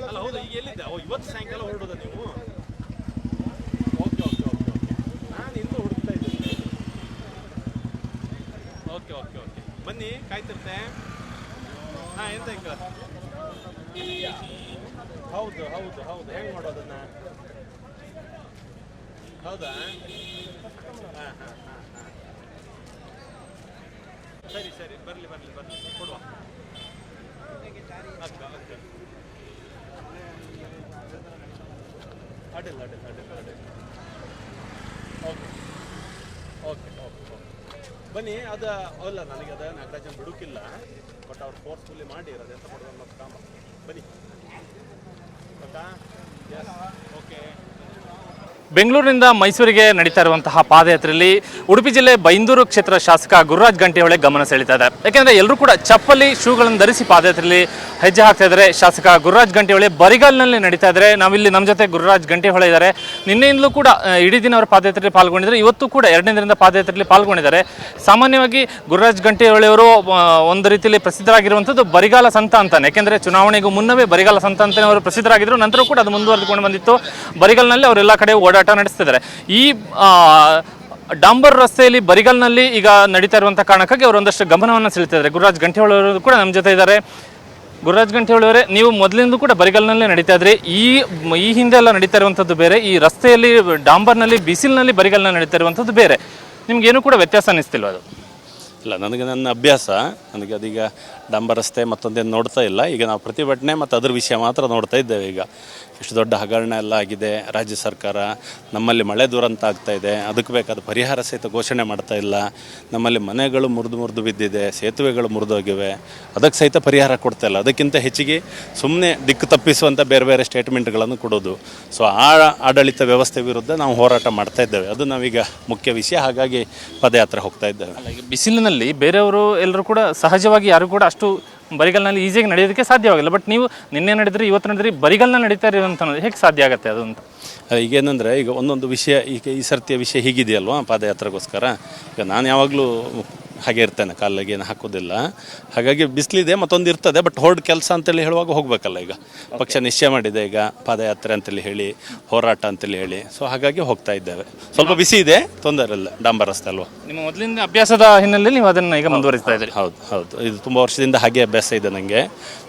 ಅಲ್ಲ ಹೌದು ಈಗ ಎಲ್ಲಿದ್ದೆ? ಓ ಇವತ್ತು ಸಾಯಂಕಾಲ ಹೊರಡೋದ ನೀವು? Okay okay okay okay. ನಾನು ಇನ್ನೂ ಹುಡುಕ್ತಾ ಇದ್ದೀನಿ. Okay okay okay. ಬನ್ನಿ ಕಾಯ್ತಿರ್ತೆ. ಹಾಂ ಎಂತ ಈಗ ಹೌದು ಹೌದು ಹೌದು. ಹೆಂಗೆ ಮಾಡೋದನ್ನ? ಹೌದಾ? ಹಾಂ ಹಾಂ ಹಾಂ. ಸರಿ ಸರಿ. ಬರಲಿ ಬರಲಿ ಬರಲಿ. ಕೊಡುವ. ಅಡ್ಡಿಲ್ಲ ಅಡ್ಡಿಲ್ಲ ಅಡ್ಡಿಲ್ಲ ಅಡ್ಡಿಲ್ಲ. ಓಕೆ. Okay okay okay. ಬನ್ನಿ, ಅದು, ಅಲ್ಲ, ನನಗೆ ಅದು ನಾಗರಾಜನ್ ಬಿಡುಕಿಲ್ಲ ಬಟ್ ಅವ್ರು ಫೋರ್ಸ್ಫುಲ್ಲಿ ಮಾಡಿ ಅದು ಎಂತ ಮಾಡೋದು ಅನ್ನೋದು ಕಾಮ. ಬನ್ನಿ. ಓಕೆ ಬೆಂಗಳೂರಿನಿಂದ ಮೈಸೂರಿಗೆ ನಡೀತಾ ಇರುವಂತಹ ಪಾದಯಾತ್ರೆಯಲ್ಲಿ ಉಡುಪಿ ಜಿಲ್ಲೆ ಬೈಂದೂರು ಕ್ಷೇತ್ರ ಶಾಸಕ ಗುರುರಾಜ್ ಗಂಟೆಯೊಳೆ ಗಮನ ಸೆಳೀತಾ ಇದ್ದಾರೆ. ಯಾಕೆಂದ್ರೆ ಎಲ್ಲರೂ ಕೂಡ ಚಪ್ಪಲಿ ಶೂಗಳನ್ನು ಧರಿಸಿ ಪಾದಯಾತ್ರೆಯಲ್ಲಿ ಹೆಜ್ಜೆ ಹಾಕ್ತಾ ಇದ್ದಾರೆ. ಶಾಸಕ ಗುರುರಾಜ್ ಗಂಟೆಯೊಳೆ ಬರಿಗಾಲ್ನಲ್ಲಿ ನಡೀತಾ ಇದ್ದಾರೆ. ನಾವಿಲ್ಲಿ ನಮ್ಮ ಜೊತೆ ಗುರುರಾಜ್ ಗಂಟೆಹೊಳೆ ಇದ್ದಾರೆ. ನಿನ್ನೆಯಿಂದಲೂ ಕೂಡ ಇಡೀ ದಿನ ಅವರ ಪಾದಯಾತ್ರೆಯಲ್ಲಿ ಪಾಲ್ಗೊಂಡಿದ್ದಾರೆ. ಇವತ್ತು ಕೂಡ ಎರಡನೇ ದಿನದ ಪಾದಯಾತ್ರೆಯಲ್ಲಿ ಪಾಲ್ಗೊಂಡಿದ್ದಾರೆ. ಸಾಮಾನ್ಯವಾಗಿ ಗುರುರಾಜ್ ಗಂಟೆಹೊಳೆಯವರು ಒಂದು ರೀತಿಯಲ್ಲಿ ಪ್ರಸಿದ್ಧರಾಗಿರುವಂಥದ್ದು ಬರಿಗಾಲ ಸಂತ ಅಂತಾನೆ. ಯಾಕೆಂದ್ರೆ ಚುನಾವಣೆಗೂ ಮುನ್ನವೇ ಬರಿಗಾಲ ಸಂತ ಅಂತಾನೆ ಅವರು ಪ್ರಸಿದ್ಧರಾಗಿದ್ದರು ನಂತರ ಕೂಡ ಅದು ಮುಂದುವರೆದುಕೊಂಡು ಬಂದಿತ್ತು. ಬರಿಗಾಲ್ನಲ್ಲಿ ಅವರೆಲ್ಲ ಕಡೆ ಓಡಾಟ ನಡೆಸ್ತಿದ್ದಾರೆ. ಈ ಡಾಂಬರ್ ರಸ್ತೆಯಲ್ಲಿ ಬರಿಗಲ್ನಲ್ಲಿ ಈಗ ನಡೀತಾ ಇರುವಂಥ ಕಾರಣಕ್ಕಾಗಿ ಅವರು ಒಂದಷ್ಟು ಗಮನವನ್ನು ಸೆಳೀತಿದ್ದಾರೆ. ಗುರುರಾಜ್ ಅವರು ಕೂಡ ನಮ್ಮ ಜೊತೆ ಇದ್ದಾರೆ. ಗುರುರಾಜ್ ಗಂಟೆಹೊಳೆ ಅವರೇ ನೀವು ಮೊದಲಿಂದ ಕೂಡ ಬರಿಗಲ್ನಲ್ಲಿ ನಡೀತಾ ಇದ್ರಿ. ಈ ಈ ಹಿಂದೆ ಎಲ್ಲ ನಡೀತಾ ಇರುವಂಥದ್ದು ಬೇರೆ. ಈ ರಸ್ತೆಯಲ್ಲಿ ಡಾಂಬರ್ನಲ್ಲಿ, ಬಿಸಿಲಿನಲ್ಲಿ ಬರಿಗಲ್ನಲ್ಲಿ ನಡೀತಾ ಇರುವಂಥದ್ದು ಬೇರೆ. ನಿಮ್ಗೇನು ಕೂಡ ವ್ಯತ್ಯಾಸ ಅನ್ನಿಸ್ತಿಲ್ವ ಅದು? ಇಲ್ಲ, ನನಗೆ ನನ್ನ ಅಭ್ಯಾಸ, ನನಗೆ ಅದೀಗ ಡಾಂಬರ್ ರಸ್ತೆ ಮತ್ತೊಂದೇನು ನೋಡ್ತಾ ಇಲ್ಲ. ಈಗ ನಾವು ಪ್ರತಿಭಟನೆ ಮತ್ತು ಅದ್ರ ವಿಷಯ ಮಾತ್ರ ನೋಡ್ತಾ ಇದ್ದೇವೆ ಈಗ. ಇಷ್ಟು ದೊಡ್ಡ ಹಗರಣ ಎಲ್ಲ ಆಗಿದೆ, ರಾಜ್ಯ ಸರ್ಕಾರ, ನಮ್ಮಲ್ಲಿ ಮಳೆ ದುರಂತ ಆಗ್ತಾ ಇದೆ, ಅದಕ್ಕೆ ಬೇಕಾದ ಪರಿಹಾರ ಸಹಿತ ಘೋಷಣೆ ಮಾಡ್ತಾ ಇಲ್ಲ. ನಮ್ಮಲ್ಲಿ ಮನೆಗಳು ಮುರಿದು ಮುರಿದು ಬಿದ್ದಿದೆ, ಸೇತುವೆಗಳು ಮುರಿದೋಗಿವೆ ಅದಕ್ಕೆ ಸಹಿತ ಪರಿಹಾರ ಕೊಡ್ತಾ ಇಲ್ಲ. ಅದಕ್ಕಿಂತ ಹೆಚ್ಚಿಗೆ ಸುಮ್ಮನೆ ದಿಕ್ಕು ತಪ್ಪಿಸುವಂಥ ಬೇರೆ ಬೇರೆ ಸ್ಟೇಟ್ಮೆಂಟ್ಗಳನ್ನು ಕೊಡೋದು. ಸೊ ಆ ಆಡಳಿತ ವ್ಯವಸ್ಥೆ ವಿರುದ್ಧ ನಾವು ಹೋರಾಟ ಮಾಡ್ತಾ ಇದ್ದೇವೆ. ಅದು ನಾವೀಗ ಮುಖ್ಯ ವಿಷಯ. ಹಾಗಾಗಿ ಪದಯಾತ್ರೆ ಹೋಗ್ತಾ ಇದ್ದೇವೆ. ಅಲ್ಲ ಬಿಸಿಲಿನಲ್ಲಿ ಬೇರೆಯವರು ಎಲ್ಲರೂ ಕೂಡ ಸಹಜವಾಗಿ ಯಾರು ಕೂಡ ಅಷ್ಟು ಬರಿಗಲ್ನಲ್ಲಿ ಈಸಿಯಾಗಿ ನಡೆಯೋದಕ್ಕೆ ಸಾಧ್ಯವಾಗಿಲ್ಲ. ಬಟ್ ನೀವು ನಿನ್ನೆ ನಡೆದ್ರಿ, ಇವತ್ತು ನಡೆದ್ರಿ, ಬರಿಗಲ್ನಲ್ಲಿ ನಡೀತಾ ಇರುವಂಥ ಹೇಗೆ ಸಾಧ್ಯ ಆಗುತ್ತೆ ಅದು ಅಂತ? ಈಗ ಈಗೇನಂದ್ರೆ ಈಗ ಒಂದೊಂದು ವಿಷಯ, ಈಗ ಈ ಸರ್ತಿಯ ವಿಷಯ ಹೀಗಿದೆಯಲ್ವಾ ಪಾದಯಾತ್ರೆಗೋಸ್ಕರ? ಈಗ ನಾನು ಯಾವಾಗಲೂ ಹಾಗೆ ಇರ್ತೇನೆ ಕಾಲಿಗೆ ಏನು ಹಾಕೋದಿಲ್ಲ. ಹಾಗಾಗಿ ಬಿಸಿಲಿದೆ ಮತ್ತೊಂದು ಇರ್ತದೆ ಬಟ್ ಹೊರಡ್ ಕೆಲಸ ಅಂತೇಳಿ ಹೇಳುವಾಗ ಹೋಗಬೇಕಲ್ಲ ಈಗ. ಪಕ್ಷ ನಿಶ್ಚಯ ಮಾಡಿದೆ ಈಗ ಪಾದಯಾತ್ರೆ ಅಂತೇಳಿ ಹೇಳಿ ಹೋರಾಟ ಅಂತೇಳಿ ಹೇಳಿ. ಸೊ ಹಾಗಾಗಿ ಹೋಗ್ತಾ ಇದ್ದೇವೆ. ಸ್ವಲ್ಪ ಬಿಸಿ ಇದೆ ತೊಂದರೆ ಇಲ್ಲ ಡಾಂಬರ್ ರಸ್ತೆ ಅಲ್ವಾ? ನಿಮ್ಮ ಮೊದಲಿಂದ ಅಭ್ಯಾಸದ ಹಿನ್ನೆಲೆಯಲ್ಲಿ ನೀವು ಅದನ್ನು ಈಗ ಮುಂದುವರಿಸ್ತಾ ಇದ್ದೀರಿ. ಹೌದು ಹೌದು ಇದು ತುಂಬ ವರ್ಷದಿಂದ ಹಾಗೆ ಅಭ್ಯಾಸ ಇದೆ ನನಗೆ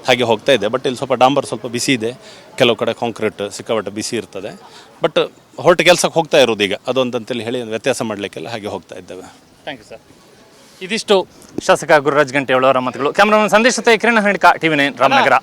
ಹಾಗೆ ಹೋಗ್ತಾ ಇದೆ ಬಟ್ ಇಲ್ಲಿ ಸ್ವಲ್ಪ ಡಾಂಬರ್ ಸ್ವಲ್ಪ ಬಿಸಿ ಇದೆ. ಕೆಲವು ಕಡೆ ಕಾಂಕ್ರೀಟ್ ಸಿಕ್ಕಾಪಟ್ಟೆ ಬಿಸಿ ಇರ್ತದೆ. ಬಟ್ ಹೊರಟು ಕೆಲಸಕ್ಕೆ ಹೋಗ್ತಾ ಇರೋದು ಈಗ. ಅದೊಂದಂತೇಳಿ ಹೇಳಿ ವ್ಯತ್ಯಾಸ ಮಾಡಲಿಕ್ಕೆಲ್ಲ ಹಾಗೆ ಹೋಗ್ತಾ ಇದ್ದೇವೆ. ಥ್ಯಾಂಕ್ ಯು ಸರ್ ಇದಿಷ್ಟು ಶಾಸಕ ಗುರುರಾಜ್ ಗಂಟೆ ಅವರ ಮಾತುಗಳು. ಕ್ಯಾಮ್ರಾಮನ್ ಸಂದೇಶ ಕಿರಣ ಹಣಿಕ ಟಿವಿ ನೈನ್ ರಾಮನಗರ.